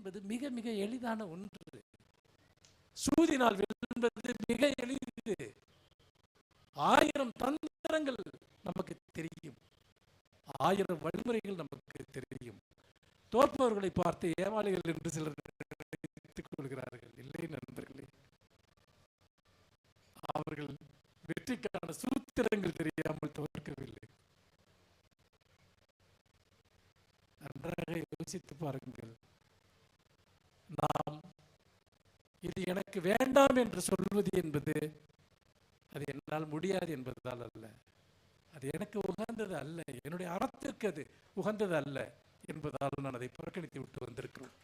என்பது மிக மிக எளிதான ஒன்று. சூதினால் வெல்வது மிக எளிது. ஆயிரம் தந்திரங்கள் நமக்கு தெரியும். ஆயிரம் வழிமுறைகள் நமக்கு தெரியும். தோற்பவர்களை பார்த்து ஏமாளிகள் என்று சிலர் நினைத்துக் கொள்கிறார்கள். இல்லை நண்பர்களே அவர்கள் வெற்றிக்கான சூத்திரங்கள் தெரியாமல் தோற்கவில்லை நன்றாக யோசித்து பாருங்கள். எனக்கு வேண்டாம் என்று சொல்வது என்பது அது என்னால் முடியாது என்பதால் அல்ல. அது எனக்கு உகந்தது அல்ல. என்னுடைய அறத்திற்கு அது உகந்தது அல்ல என்பதால் நான் அதை புறக்கணித்து விட்டு வந்திருக்கிறோம்.